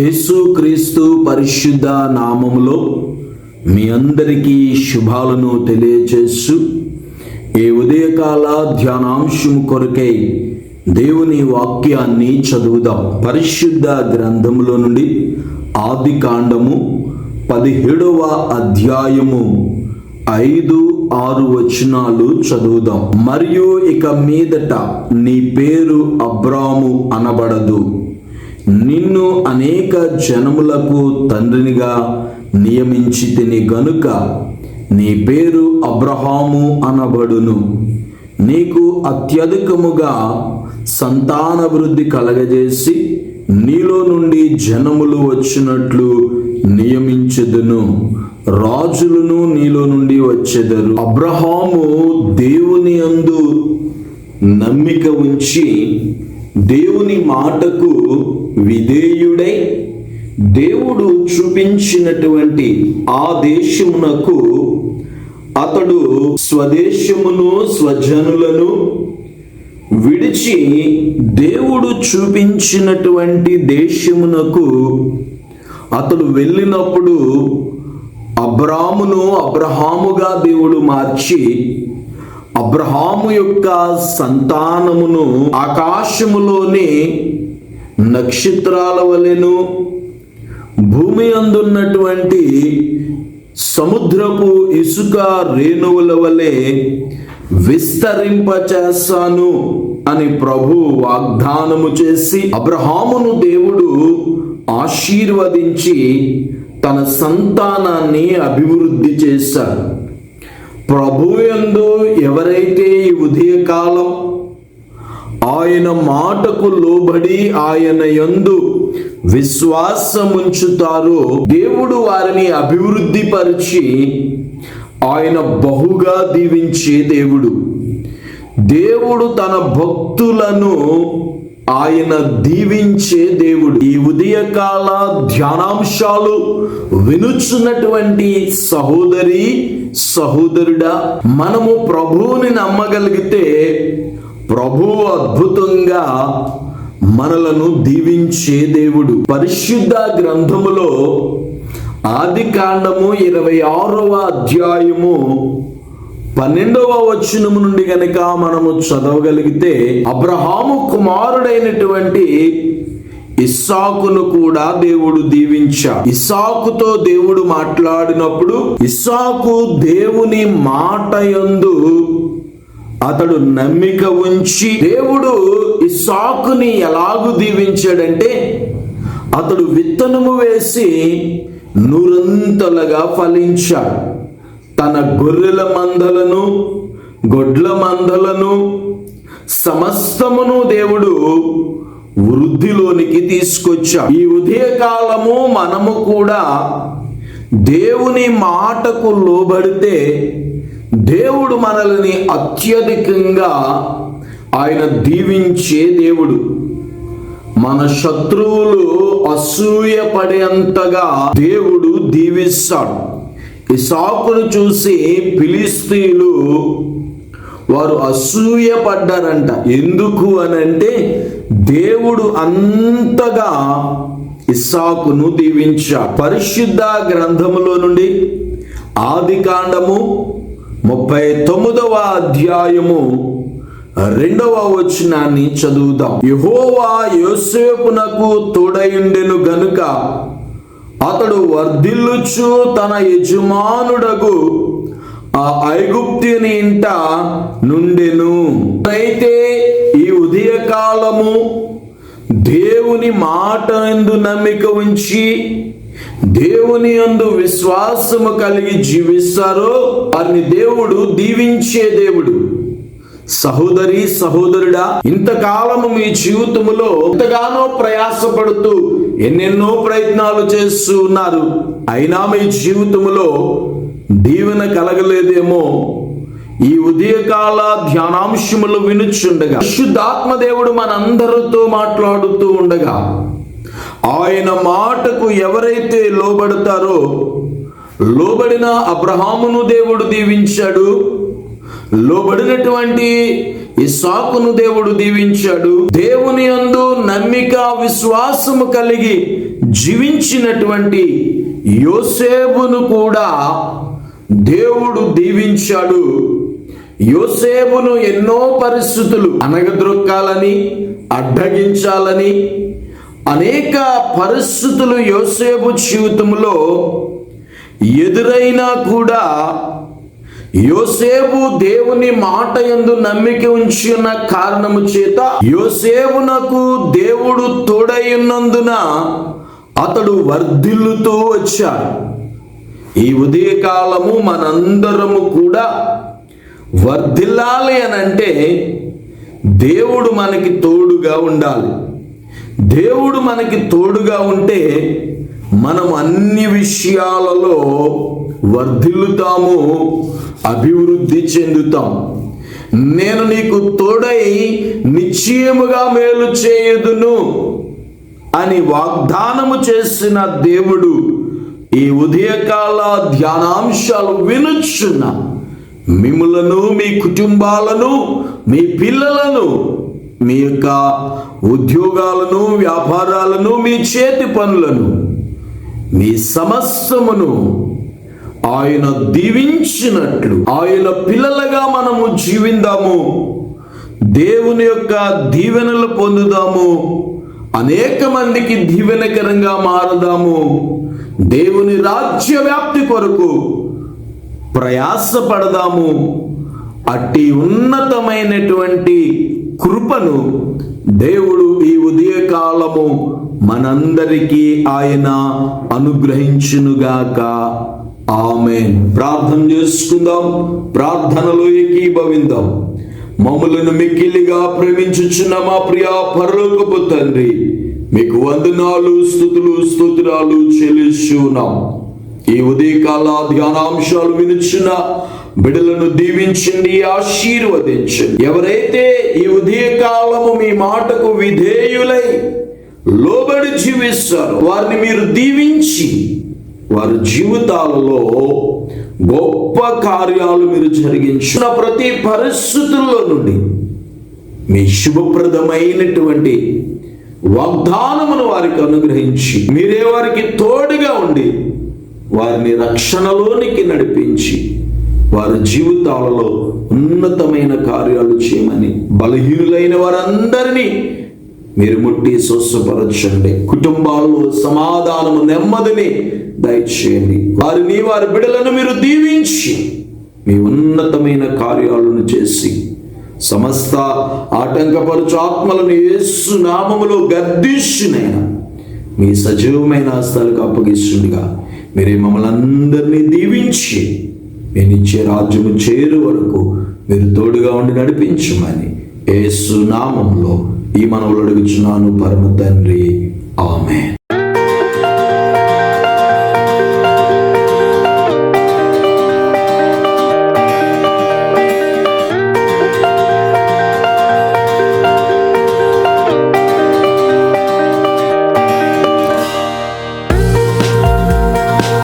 యేసుక్రీస్తు పరిశుద్ధ నామములో మీ అందరికీ శుభాలను తెలియజేస్తూ ఈ ఉదయకాల ధ్యానాంశం కొరకై దేవుని వాక్యాన్ని చదువుదాం. పరిశుద్ధ గ్రంథములో నుండి ఆది కాండము పదిహేడవ అధ్యాయము ఐదు ఆరు వచనాలు చదువుదాం. మరియు ఇక మీదట నీ పేరు అబ్రాము అనబడదు. నిన్ను అనేక జనములకు తండ్రినిగా నియమించి తిని గనుక నీ పేరు అబ్రహాము అనబడును. నీకు అత్యధికముగా సంతానవృద్ధి కలగజేసి నీలో నుండి జనములు వచ్చినట్లు నియమించదును. రాజులను నీలో నుండి వచ్చెదరు. అబ్రహాము దేవుని అందు నమ్మిక ఉంచి దేవుని మాటకు విధేయుడై దేవుడు చూపించినటువంటి ఆ దేశమునకు అతడు స్వదేశమును స్వజనులను విడిచి దేవుడు చూపించినటువంటి దేశమునకు అతడు వెళ్ళినప్పుడు అబ్రామును అబ్రహాముగా దేవుడు మార్చి అబ్రహాము యొక్క సంతానమును ఆకాశములోని నక్షత్రాల వలెను భూమి అందున్నటువంటి సముద్రపు ఇసుక రేణువుల వలె విస్తరింపచేస్తాను అని ప్రభు వాగ్దానము చేసి అబ్రహామును దేవుడు ఆశీర్వదించి తన సంతానాన్ని అభివృద్ధి చేశాడు. ప్రభు ఎందు ఎవరైతే ఈ ఉదయకాలం ఆయన మాటకు లోబడి ఆయన యందు విశ్వాసముంచుతారో. దేవుడు వారిని అభివృద్ధి పరిచి ఆయన బహుగా దీవించే దేవుడు. దేవుడు తన భక్తులను ఆయన దీవించే దేవుడు. ఈ ఉదయకాల ధ్యానాంశాలు వినుచున్నటువంటి సహోదరి సహోదరుడా మనము ప్రభువుని నమ్మగలిగితే ప్రభు అద్భుతంగా మనలను దీవించే దేవుడు. పరిశుద్ధ గ్రంథములో ఆది కాండము ఇరవై ఆరవ అధ్యాయము పన్నెండవ వచనము నుండి గనక మనము చదవగలిగితే అబ్రహాము కుమారుడైనటువంటి ఇస్సాకును కూడా దేవుడు దీవించా. ఇస్సాకుతో దేవుడు మాట్లాడినప్పుడు ఇస్సాకు దేవుని మాట యందు అతడు నమ్మిక ఉంచి దేవుడు సాకుని ఎలాగు దీవించాడంటే అతడు విత్తనము వేసి నూరంతలుగా ఫలించాడు. తన గొర్రెల మందలను గొడ్ల మందలను సమస్తమును దేవుడు వృద్ధిలోనికి తీసుకొచ్చా ఈ ఉదయకాలము మనము కూడా దేవుని మాటకు లోబడితే దేవుడు మనల్ని అత్యధికంగా ఆయన దీవించే దేవుడు. మన శత్రువులు అసూయ పడేంతగా దేవుడు దీవిస్తాడు. ఇసాకును చూసి ఫిలిస్తీన్లు వారు అసూయ పడ్డారంట. ఎందుకు అని అంటే దేవుడు అంతగా ఇస్సాకును దీవించాడు. పరిశుద్ధ గ్రంథములో నుండి ఆది కాండము ముప్పై తొమ్మిదవ అధ్యాయము రెండవ వచనాన్ని చదువుదాం. యహోవా యోసేపునకు తోడయుండెను గనుక అతడు వర్ధిల్లుచు తన యజమానుడగు ఆ ఐగుప్తిని ఇంట నుండెను. అయితే ఈ ఉదయకాలము దేవుని మాట ఎందు నమ్మిక ఉంచి దేవుని అందు విశ్వాసము కలిగి జీవిస్తారో వారిని దేవుడు దీవించే దేవుడు. సహోదరి సహోదరుడా ఇంతకాలము మీ జీవితములో ఎంతగానో ప్రయాసపడుతూ ఎన్నెన్నో ప్రయత్నాలు చేస్తూ ఉన్నారు. అయినా మీ జీవితములో దీవెన కలగలేదేమో. ఈ ఉదయకాల ధ్యానాంశములు వినుచుండగా శుద్ధాత్మ దేవుడు మనందరితో మాట్లాడుతూ ఉండగా ఆయన మాటకు ఎవరైతే లోబడతారో లోబడిన అబ్రహామును దేవుడు దీవించాడు. లోబడినటువంటి ఇసాకును దేవుడు దీవించాడు. దేవుని అందు నమ్మిక విశ్వాసము కలిగి జీవించినటువంటి యోసేబును కూడా దేవుడు దీవించాడు. యోసేబును ఎన్నో పరిస్థితులు అనగద్రొక్కాలని అడ్డగించాలని అనేక పరిస్థితులు యోసేపు జీవితంలో ఎదురైనా కూడా యోసేపు దేవుని మాట ఎందు నమ్మిక ఉన్న కారణము చేత యోసేపునకు దేవుడు తోడైనందున అతడు వర్ధిల్లుతూ వచ్చాడు. ఈ ఉదయకాలము మనందరము కూడా వర్ధిల్లాలి అని అంటే దేవుడు మనకి తోడుగా ఉండాలి. దేవుడు మనకి తోడుగా ఉంటే మనం అన్ని విషయాలలో వర్ధిల్లుతాము అభివృద్ధి చెందుతాం. నేను నీకు తోడై నిశ్చయముగా మేలు చేయుదును అని వాగ్దానము చేసిన దేవుడు ఈ ఉదయకాల ధ్యానాంశాలు వినుచున్న మిములను మీ కుటుంబాలను మీ పిల్లలను మీ యొక్క ఉద్యోగాలను వ్యాపారాలను మీ చేతి పనులను మీ సమస్తమును ఆయన దీవించినట్లు ఆయన పిల్లలుగా మనము జీవిందాము దేవుని యొక్క దీవెనలు పొందుదాము అనేక మందికి దీవెనకరంగా మారదాము దేవుని రాజ్య వ్యాప్తి కొరకు ప్రయాసపడదాము. అట్టి ఉన్నతమైనటువంటి కృపను దేవుడు ఈ ఉదయకాలము మనందరికీ ఆయన అనుగ్రహించునుగాక. ఆమె ప్రార్థన చేసుకుందాం. ప్రార్థనలో ఏకీభవిందాం. మమ్మలను మిక్కిలిగా ప్రేమించుచున్న మా ప్రియా పరలోకపు తండ్రి మీకు వందనాలు స్థుతులు స్తోత్రాలు చెల్లిస్తున్నాం ఈ ఉదయకాల ధ్యానాంశాలు వినుచున్న బిడలను దీవించండి ఆశీర్వదించండి. ఎవరైతే ఈ ఉదయకాలము మీ మాటకు విధేయులై లోబడి జీవిస్తారు వారిని మీరు దీవించి వారి జీవితాలలో గొప్ప కార్యాలు మీరు జరిగించిన ప్రతి పరిస్థితుల్లో నుండి మీ శుభప్రదమైనటువంటి వాగ్దానమును వారికి అనుగ్రహించి మీరే వారికి తోడుగా ఉండి వారిని రక్షణలోనికి నడిపించి వారి జీవితాలలో ఉన్నతమైన కార్యాలు చేయమని బలహీనులైన వారందరినీ మీరు ముట్టి స్వస్థపరచండి. కుటుంబాల్లో సమాధానము నెమ్మదిని దయచేయండి. వారిని వారి బిడలను మీరు దీవించి మీ ఉన్నతమైన కార్యాలను చేసి సమస్త ఆటంకపరుచు ఆత్మలను యేసు నామములో గర్దిష్యునైనా మీ సజీవమైన హస్తాలకు అప్పగిస్తుండగా మీరే మమ్మల్ని అందరినీ దీవించి నేను ఇచ్చే రాజ్యము చేరు వరకు మీరు తోడుగా ఉండి నడిపించమని ఏ సునామంలో ఈ మనవులు అడుగుచున్నాను పరమ తండ్రి. ఆమె